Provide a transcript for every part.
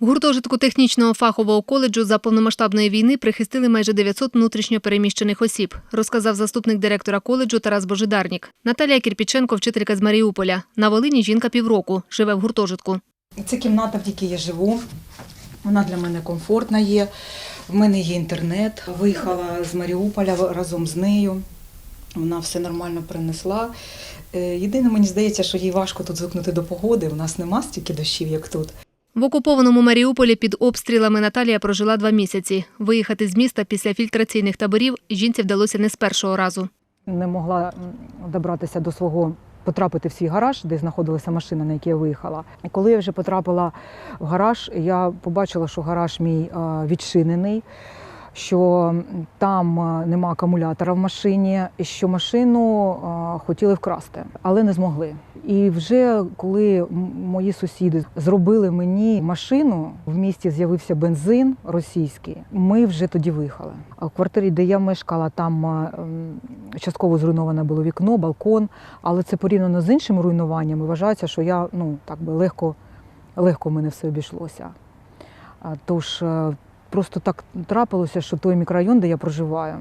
В гуртожитку технічного фахового коледжу за повномасштабної війни прихистили майже 900 внутрішньо переміщених осіб, розказав заступник директора коледжу Тарас Божидарнік. Наталія Кірпіченко, вчителька з Маріуполя. На Волині жінка півроку, живе в гуртожитку. Це кімната, в якій я живу. Вона для мене комфортна є. В мене є інтернет. Виїхала з Маріуполя разом з нею. Вона все нормально принесла. Е, Єдине, мені здається, що їй важко тут звикнути до погоди. У нас нема стільки дощів, як тут. В окупованому Маріуполі під обстрілами Наталія прожила два місяці. Виїхати з міста після фільтраційних таборів жінці вдалося не з першого разу. не могла добратися до свого. Потрапити в свій гараж, де знаходилася машина, на якій я виїхала. І коли я вже потрапила в гараж, я побачила, що гараж мій відчинений, що там е, нема акумулятора в машині, що машину е, хотіли вкрасти, але не змогли. І вже коли мої сусіди зробили мені машину, в місті з'явився бензин російський. Ми вже тоді виїхали. А в квартирі, де я мешкала, там е, частково зруйноване було вікно, балкон, але це порівняно з іншими руйнуваннями. Вважається, що я ну так би легко, легко мене все обійшлося. Тож просто так трапилося, що той мікрорайон, де я проживаю,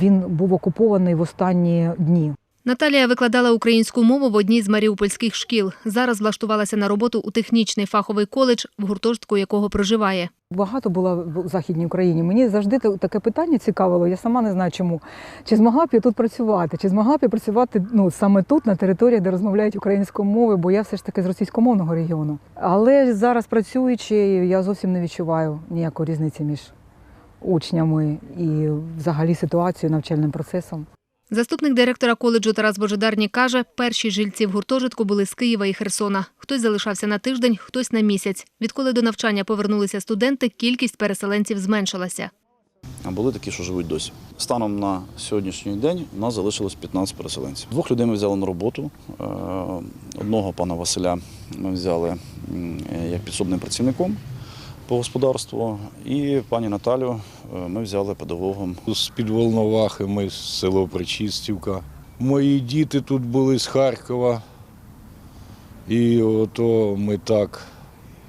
він був окупований в останні дні. Наталія викладала українську мову в одній з маріупольських шкіл. Зараз влаштувалася на роботу у технічний фаховий коледж, в гуртожитку якого проживає. Багато було в Західній Україні. Мені завжди таке питання цікавило. Я сама не знаю чому. Чи змогла б я тут працювати? Чи змогла б я працювати ну, саме тут, на території, де розмовляють українською мовою, бо я все ж таки з російськомовного регіону. Але зараз працюючи, я зовсім не відчуваю ніякої різниці між учнями і взагалі ситуацією, навчальним процесом. Заступник директора коледжу Тарас Божидарній каже, перші жильці в гуртожитку були з Києва і Херсона. Хтось залишався на тиждень, хтось на місяць. Відколи до навчання повернулися студенти, кількість переселенців зменшилася. А були такі, що живуть досі. Станом на сьогоднішній день у нас залишилось 15 переселенців. Двох людей ми взяли на роботу. Е, Одного пана Василя ми взяли як підсобним працівником по господарству, і пані Наталю е, ми взяли педагогом. З-під Волновахи ми з село Причистівка. Мої діти тут були з Харкова. І ото ми так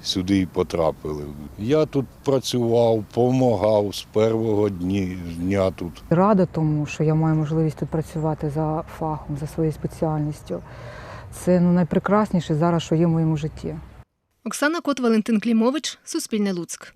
сюди і потрапили. Я тут працював, допомагав з першого дні, дня тут. Рада тому, що я маю можливість тут працювати за фахом, за своєю спеціальністю. Це ну, найпрекрасніше зараз, що є в моєму житті. Оксана Кот, Валентин Клімович, Суспільне Луцьк.